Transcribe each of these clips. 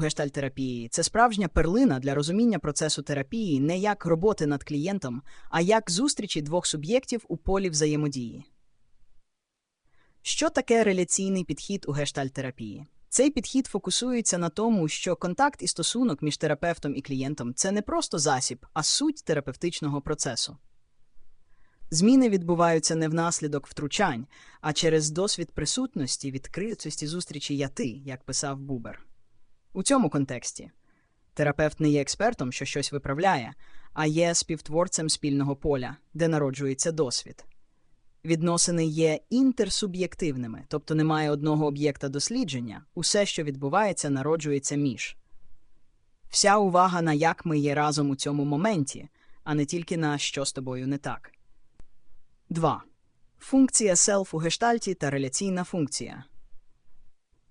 гештальтерапії це справжня перлина для розуміння процесу терапії не як роботи над клієнтом, а як зустрічі двох суб'єктів у полі взаємодії. Що таке реляційний підхід у гештальтерапії? Цей підхід фокусується на тому, що контакт і стосунок між терапевтом і клієнтом це не просто засіб, а суть терапевтичного процесу. Зміни відбуваються не внаслідок втручань, а через досвід присутності, відкритості зустрічі я ти, як писав Бубер. У цьому контексті терапевт не є експертом, що щось виправляє, а є співтворцем спільного поля, де народжується досвід. Відносини є інтерсуб'єктивними, тобто немає одного об'єкта дослідження, усе, що відбувається, народжується між. Вся увага на як ми є разом у цьому моменті, а не тільки на що з тобою не так. 2. Функція self у гештальті та реляційна функція.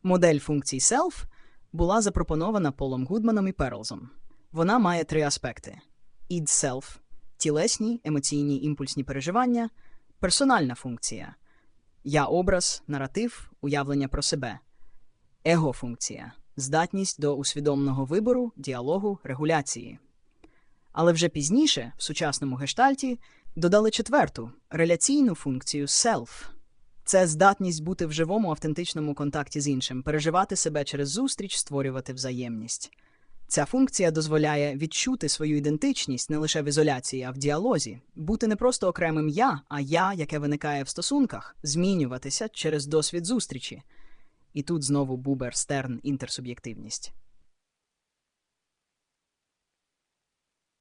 Модель функцій self була запропонована Полом Гудманом і Перлзом. Вона має три аспекти: id self – тілесні, емоційні імпульсні переживання, персональна функція я образ, наратив, уявлення про себе, его-функція здатність до усвідомленого вибору, діалогу, регуляції. Але вже пізніше, в сучасному гештальті, додали четверту реляційну функцію self. Це здатність бути в живому автентичному контакті з іншим, переживати себе через зустріч, створювати взаємність. Ця функція дозволяє відчути свою ідентичність не лише в ізоляції, а в діалозі, бути не просто окремим я, а я, яке виникає в стосунках, змінюватися через досвід зустрічі. І тут знову Бубер Стерн інтерсуб'єктивність.